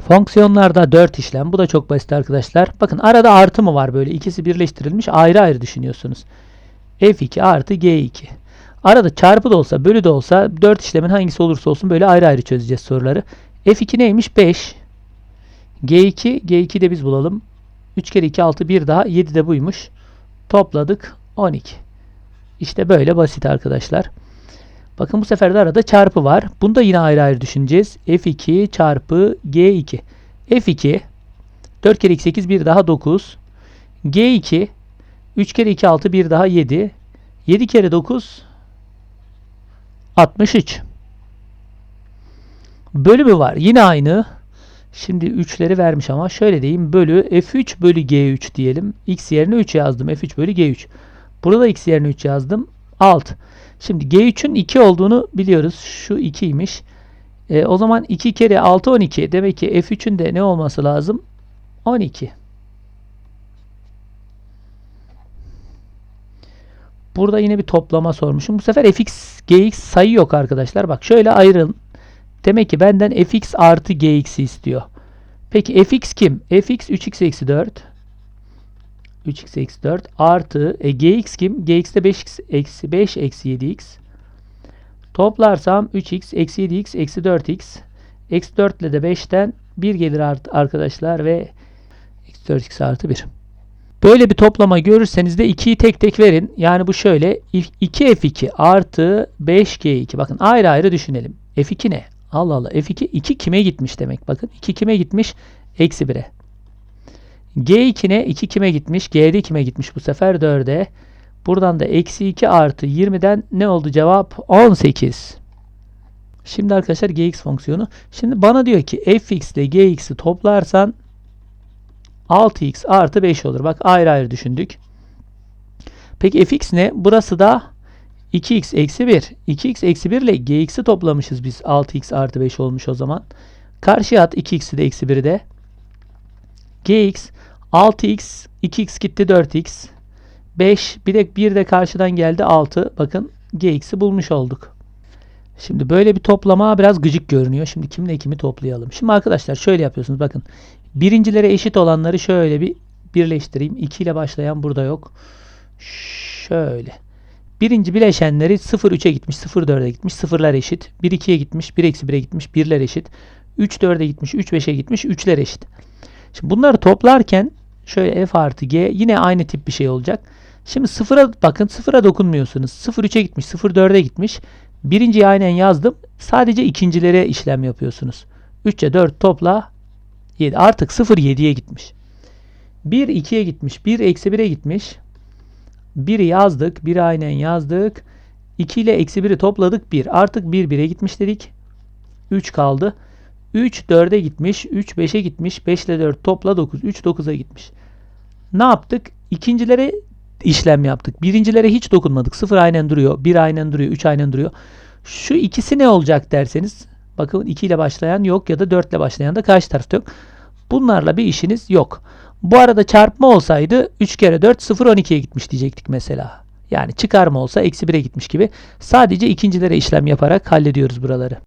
Fonksiyonlarda 4 işlem. Bu da çok basit arkadaşlar. Bakın arada artı mı var böyle? İkisi birleştirilmiş. Ayrı ayrı düşünüyorsunuz. F2 artı G2. Arada çarpı da olsa, bölü de olsa 4 işlemin hangisi olursa olsun böyle ayrı ayrı çözeceğiz soruları. F2 neymiş? 5. G2, G2 de biz bulalım. 3 kere 2 6 1 daha 7 de buymuş. Topladık 12. İşte böyle basit arkadaşlar. Bakın bu sefer de arada çarpı var. Bunu da yine ayrı ayrı düşüneceğiz. F2 çarpı G2. F2 4 kere 2 8 1 daha 9. G2 3 kere 2 6 1 daha 7. 7 kere 9 63. Bölümü var. Yine aynı. Şimdi 3'leri vermiş ama şöyle diyeyim. Bölü F3 bölü G3 diyelim. X yerine 3 yazdım. F3 bölü G3. Burada da X yerine 3 yazdım. Alt. Şimdi G3'ün 2 olduğunu biliyoruz. Şu 2'ymiş. E, o zaman 2 kere 6 12. Demek ki F3'ün de ne olması lazım? 12. Burada yine bir toplama sormuşum. Bu sefer fx, gx sayı yok arkadaşlar. Bak şöyle ayırın. Demek ki benden fx artı gx'i istiyor. Peki fx kim? fx 3x eksi 4. 3x eksi 4 artı e, gx kim? gx de 5x eksi 5 eksi 7x. Toplarsam 3x eksi 7x eksi 4x. Eksi 4 ile de 5'ten 1 gelir arkadaşlar ve eksi 4x artı 1. Böyle bir toplama görürseniz de 2'yi tek tek verin. Yani bu şöyle 2f2 artı 5g2. Bakın ayrı ayrı düşünelim. f2 ne? Allah Allah. f2 2 kime gitmiş demek. Bakın 2 kime gitmiş? Eksi 1'e. G2 ne? 2 kime gitmiş? G'de kime gitmiş bu sefer? 4'e. Buradan da eksi 2 artı 20'den ne oldu cevap? 18. Şimdi arkadaşlar gx fonksiyonu. Şimdi bana diyor ki fx ile gx'i toplarsan 6x artı 5 olur. Bak ayrı ayrı düşündük. Peki fx ne? Burası da 2x eksi 1. 2x eksi 1 ile gx'i toplamışız biz. 6x artı 5 olmuş o zaman. Karşıya at 2x'i de eksi 1'i de. Gx 6x 2x gitti 4x 5 bir de 1 de karşıdan geldi 6. Bakın gx'i bulmuş olduk. Şimdi böyle bir toplama biraz gıcık görünüyor. Şimdi kimle kimi toplayalım. Şimdi arkadaşlar şöyle yapıyorsunuz. Bakın birincilere eşit olanları şöyle bir birleştireyim. 2 ile başlayan burada yok. Şöyle. Birinci bileşenleri 0 3'e gitmiş, 0 4'e gitmiş, sıfırlar eşit. 1 2'ye gitmiş, 1 eksi 1'e gitmiş, 1'ler eşit. 3 4'e gitmiş, 3 5'e gitmiş, 3'ler eşit. Şimdi bunları toplarken şöyle f artı g yine aynı tip bir şey olacak. Şimdi sıfıra bakın sıfıra dokunmuyorsunuz. 0 3'e gitmiş, 0 4'e gitmiş. Birinciyi aynen yazdım. Sadece ikincilere işlem yapıyorsunuz. 3'e 4 topla 7. Artık 0 7'ye gitmiş. 1 2'ye gitmiş. 1 eksi 1'e gitmiş. 1'i yazdık. 1'i aynen yazdık. 2 ile eksi 1'i topladık. 1. Artık 1 1'e gitmiş dedik. 3 kaldı. 3 4'e gitmiş. 3 5'e gitmiş. 5 ile 4 topla 9. 3 9'a gitmiş. Ne yaptık? İkincilere işlem yaptık. Birincilere hiç dokunmadık. 0 aynen duruyor. 1 aynen duruyor. 3 aynen duruyor. Şu ikisi ne olacak derseniz bakın 2 ile başlayan yok ya da 4 ile başlayan da karşı tarafta yok. Bunlarla bir işiniz yok. Bu arada çarpma olsaydı 3 kere 4 0 12'ye gitmiş diyecektik mesela. Yani çıkarma olsa eksi 1'e gitmiş gibi. Sadece ikincilere işlem yaparak hallediyoruz buraları.